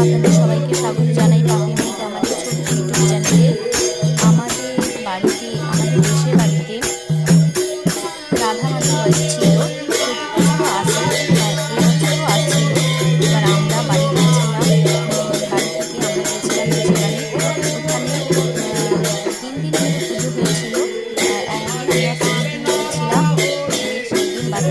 আপনাদের সবাইকে স্বাগত জানাই পাপি মেয়েটা আমাদের ছোট্ট ইউটিউব চ্যানেলে। আমাদের বাড়িতে, আমাদের দেশের বাড়িতে রাধা মাধব ছিল। তো সেই দিন বাড়ি